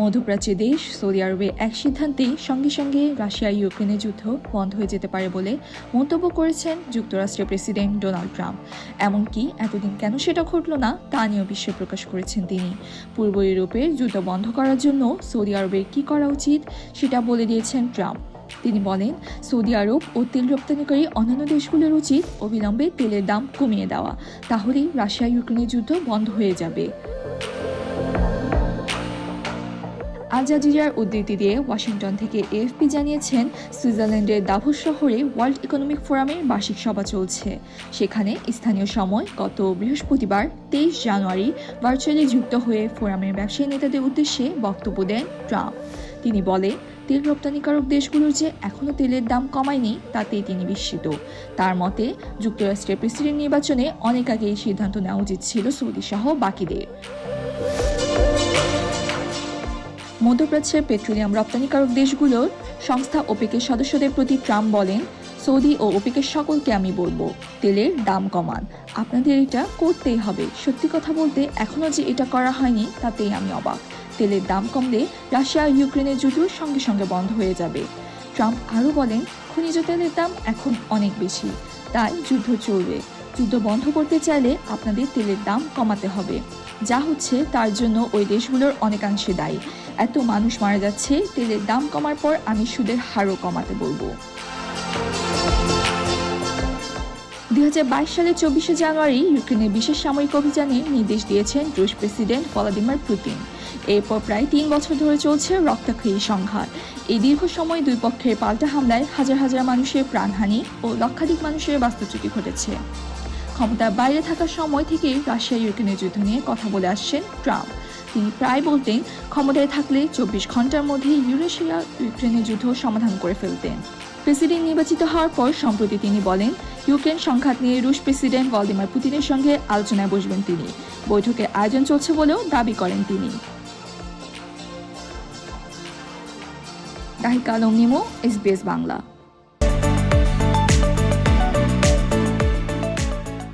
মধ্যপ্রাচ্যের দেশ সৌদি আরবে এক সিদ্ধান্তেই সঙ্গে সঙ্গে রাশিয়া ইউক্রেনের যুদ্ধ বন্ধ হয়ে যেতে পারে বলে মন্তব্য করেছেন যুক্তরাষ্ট্রের প্রেসিডেন্ট ডোনাল্ড ট্রাম্প। এমনকি এতদিন কেন সেটা ঘটল না, তা নিয়েও বিস্ময় প্রকাশ করেছেন তিনি। পূর্ব ইউরোপের যুদ্ধ বন্ধ করার জন্য সৌদি আরবের কী করা উচিত সেটা বলে দিয়েছেন ট্রাম্প। তিনি বলেন, সৌদি আরব ও তেল রপ্তানিকারী অন্যান্য দেশগুলোর উচিত অবিলম্বে তেলের দাম কমিয়ে দেওয়া। তাহলেই রাশিয়া ইউক্রেনের যুদ্ধ বন্ধ হয়ে যাবে। আল জাজিরার উদ্ধৃতি দিয়ে ওয়াশিংটন থেকে এএফপি জানিয়েছেন, সুইজারল্যান্ডের দাভোস শহরে ওয়ার্ল্ড ইকোনমিক ফোরামের বার্ষিক সভা চলছে। সেখানে স্থানীয় সময় গত বৃহস্পতিবার, তেইশ জানুয়ারি, ভার্চুয়ালি যুক্ত হয়ে ফোরামের ব্যবসায়ী নেতাদের উদ্দেশ্যে বক্তব্য দেন ট্রাম্প। তিনি বলেন, তেল রপ্তানিকারক দেশগুলোর যে এখনও তেলের দাম কমায়নি, তাতেই তিনি বিস্মিত। তার মতে, যুক্তরাষ্ট্রের প্রেসিডেন্ট নির্বাচনে অনেক আগে এই সিদ্ধান্ত নেওয়া উচিত ছিল সৌদি সহ বাকিদের। মধ্যপ্রাচ্যের পেট্রোলিয়াম রপ্তানিকারক দেশগুলোর সংস্থা ওপেকের সদস্যদের প্রতি ট্রাম্প বলেন, সৌদি ও ওপেকের সকলকে আমি বলব, তেলের দাম কমান। আপনাদের এটা করতেই হবে। সত্যি কথা বলতে এখনও যে এটা করা হয়নি, তাতেই আমি অবাক। তেলের দাম কমলে রাশিয়া ইউক্রেনের যুদ্ধ সঙ্গে সঙ্গে বন্ধ হয়ে যাবে। ট্রাম্প আরও বলেন, খনিজ তেলের দাম এখন অনেক বেশি, তাই যুদ্ধ চলবে। যুদ্ধ বন্ধ করতে চাইলে আপনাদের তেলের দাম কমাতে হবে। যা হচ্ছে তার জন্য ওই দেশগুলোর অনেকাংশে দায়ী। এত মানুষ মারা যাচ্ছে, তেলের দাম কমার পর আমি সুদের হারও কমাতে বলব। দুই হাজার বাইশ সালের চব্বিশে জানুয়ারি ইউক্রেনের বিশেষ সামরিক অভিযানে নির্দেশ দিয়েছেন রুশ প্রেসিডেন্ট ভলাদিমির পুতিন। এরপর প্রায় তিন বছর ধরে চলছে রক্তাক্ষয়ী সংঘাত। এই দীর্ঘ সময় দুই পক্ষের পাল্টা হামলায় হাজার হাজার মানুষের প্রাণহানি ও লক্ষাধিক মানুষের বাস্তুচ্যুতি ঘটেছে। ক্ষমতার বাইরে থাকার সময় থেকে রাশিয়া ইউক্রেনের যুদ্ধ নিয়ে কথা বলে আসছেন ট্রাম্প। তিনি প্রায় বলতেন, ক্ষমতায় থাকলে চব্বিশ ঘণ্টার মধ্যে ইউরেশিয়া ইউক্রেনের যুদ্ধ সমাধান করে ফেলতেন। প্রেসিডেন্ট নির্বাচিত হওয়ার পর সম্প্রতি তিনি বলেন, ইউক্রেন সংঘাত নিয়ে রুশ প্রেসিডেন্ট ভলদিমার পুতিনের সঙ্গে আলোচনায় বসবেন তিনি। বৈঠকের আয়োজন চলছে বলেও দাবি করেন তিনি। রাহিকা আলম নিমো এসবিএস বাংলা।